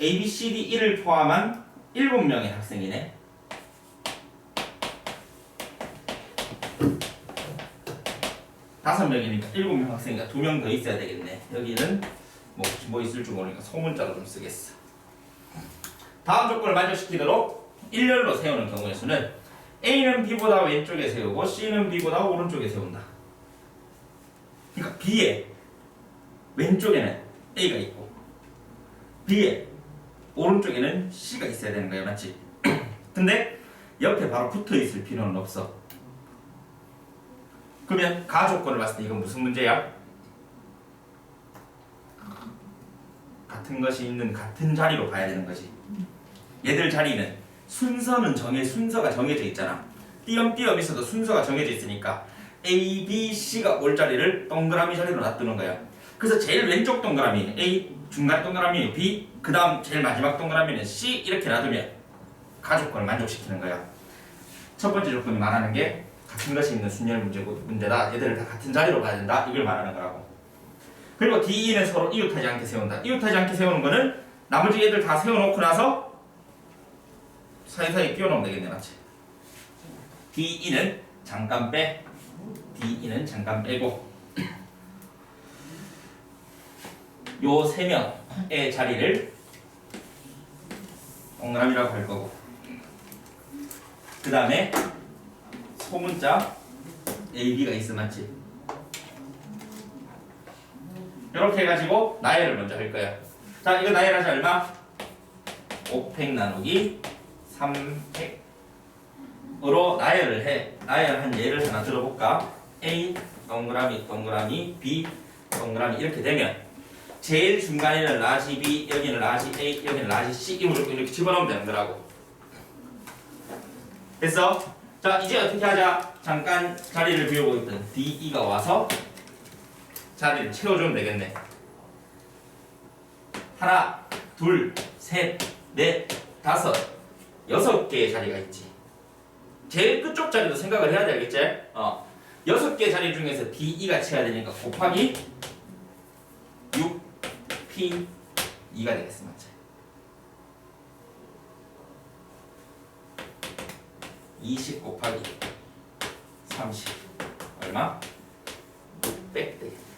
A, B, C, D, E를 포함한 7명의 학생이네. 다섯 명이니까 일곱 명 학생이니까 두 명 더 있어야 되겠네. 여기는 뭐, 뭐 있을 줄 모르니까 소문자로 좀 쓰겠어. 다음 조건을 만족시키도록 일렬로 세우는 경우의 수는 A는 B보다 왼쪽에 세우고 C는 B보다 오른쪽에 세운다. 그러니까 B에 왼쪽에는 A가 있고 B에 오른쪽에는 C가 있어야 되는 거야, 맞지? 근데 옆에 바로 붙어 있을 필요는 없어. 그러면 가조건을 봤을 때 이건 무슨 문제야? 같은 것이 있는 같은 자리로 봐야 되는 거지. 얘들 자리는 순서는 정해 순서가 정해져 있잖아. 띄엄띄엄 있어도 순서가 정해져 있으니까 A, B, C가 올 자리를 동그라미 자리로 놔두는 거야. 그래서 제일 왼쪽 동그라미 A, 중간 동그라미 B, 그 다음 제일 마지막 동그라미는 C 이렇게 놔두면 가조건을 만족시키는 거야. 첫 번째 조건이 말하는 게 같은 것이 있는 순열 문제고 문제다. 얘들을 다 같은 자리로 봐야 된다. 이걸 말하는 거라고. 그리고 D, E는 서로 이웃하지 않게 세운다. 이웃하지 않게 세우는 거는 나머지 애들 다 세워놓고 나서 사이사이 끼워놓으면 되겠네, 맞지? D, E는 잠깐 빼. D, E는 잠깐 빼고 요 세 명의 자리를 동그라미라고 할 거고 그 다음에 소문자 A, B가 있어 맞지? 이렇게 해가지고 나열을 먼저 할 거야. 자, 이거 나열하자 얼마? 5팩 나누기 3팩으로 나열을 해. 나열한 예를 하나 들어볼까? A 동그라미 동그라미 B 동그라미 이렇게 되면 제일 중간에는 라지 B 여기는 라지 A 여기는 라지 C 이 무조건 이렇게 집어넣으면 되는 거라고. 됐어? 자 이제 어떻게 하자? 잠깐 자리를 비우고 있던 D, E가 와서 자리를 채워주면 되겠네. 하나, 둘, 셋, 넷, 다섯, 여섯 개의 자리가 있지. 제일 끝쪽 자리도 생각을 해야 되겠지? 어. 여섯 개 자리 중에서 D, E가 채야 되니까 곱하기 6, P, 2가 되겠어, 맞지? 20 곱하기 30 얼마? 600 되겠다.